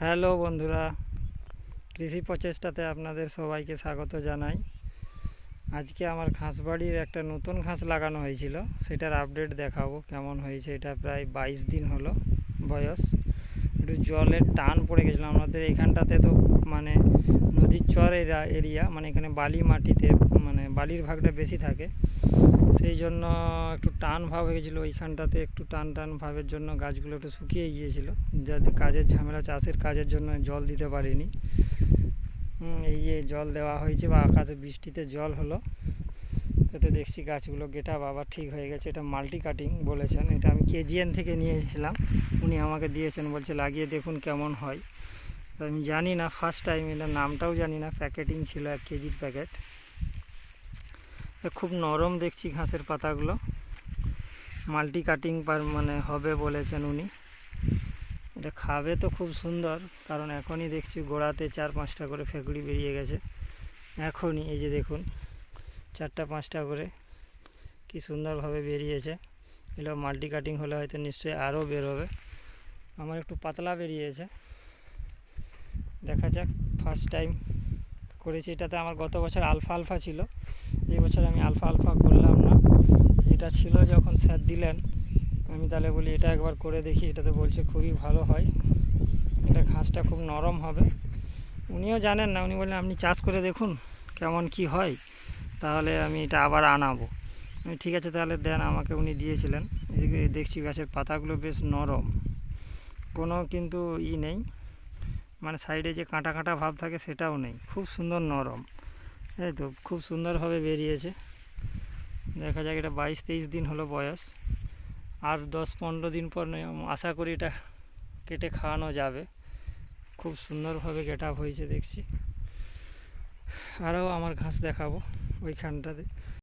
Hello বন্ধুরা, কৃষি প্রচেষ্টাতে আপনাদের সবাইকে স্বাগত জানাই। আজকে আমার ঘাসবাড়ির একটা নতুন ঘাস লাগানো হয়েছিল, সেটার আপডেট দেখাবো কেমন হয়েছে। এটা প্রায় বাইশ দিন হলো বয়স। একটু জলের টান পড়ে গেছিল। আমাদের এখানটাতে তো মানে নদীর চর এরা- এরিয়া মানে এখানে বালি মাটিতে মানে বালির ভাগটা বেশি থাকে। সেই জন্য একটু টান ভাব হয়ে গেছিল ওইখানটাতে, একটু টান টান ভাবের জন্য গাছগুলো একটু শুকিয়ে গিয়েছিল। যাতে কাজের ঝামেলা, চাষের কাজের জন্য জল দিতে পারিনি। এই যে জল দেওয়া হয়েছে বা আকাশে বৃষ্টিতে জল হলো। তাতে দেখছি গাছগুলো গেটা বাবা ঠিক হয়ে গেছে। এটা মাল্টি কাটিং বলেছেন। এটা আমি কেজিএন থেকে নিয়ে এসেছিলাম উনি আমাকে দিয়েছেন, বলছে লাগিয়ে দেখুন কেমন হয়। তো আমি জানি না ফার্স্ট টাইম এটা নামটাও জানি না, প্যাকেটিং ছিল এক কেজির প্যাকেট। খুব নরম দেখছি ঘাসের পাতাগুলো। মাল্টি কাটিং পার মানে হবে বলেছেন উনি। এটা খাবে তো খুব সুন্দর, কারণ এখনই দেখছি গোড়াতে চার পাঁচটা করে ফেকুড়ি বেরিয়ে গেছে। এখনই, এই যে দেখুন, চারটা পাঁচটা করে কি সুন্দরভাবে বেরিয়েছে। এগুলো মাল্টি কাটিং হলে হয়তো নিশ্চয়ই আরও বেরোবে। আমার একটু পাতলা বেরিয়েছে। দেখা যাক ফার্স্ট টাইম করেছি। এটাতে আমার গত বছর আলফা আলফা ছিল। এই বছর আমি আলফা আলফা করলাম না। এটা ছিল যখন স্যার দিলেন। আমি তাহলে বলি, এটা একবার করে দেখি। এটাতে বলছে, খুবই ভালো হয়। এটা ঘাসটা খুব নরম হবে। উনিও জানেন না। উনি বললেন, আপনি চাষ করে দেখুন কেমন কি হয়। তাহলে আমি এটা আবার আনাবো। ঠিক আছে, তাহলে দেন। আমাকে উনি দিয়েছিলেন। এদিকে দেখছি গাছের পাতাগুলো বেশ নরম। কোনো কিন্তু ই নেই। মানে সাইডে যে কাঁটা কাঁটা ভাব থাকে সেটাও নেই। খুব সুন্দর নরম। এই তো খুব সুন্দরভাবে বেরিয়েছে। দেখা যাক এটা বাইশ তেইশ দিন হলো বয়স। আর দশ পনেরো দিন পর আশা করি এটা কেটে খাওয়ানো যাবে। খুব সুন্দরভাবে গেট আপ হয়েছে দেখছি। আরও আমার ঘাস দেখাবো ওইখানটাতে।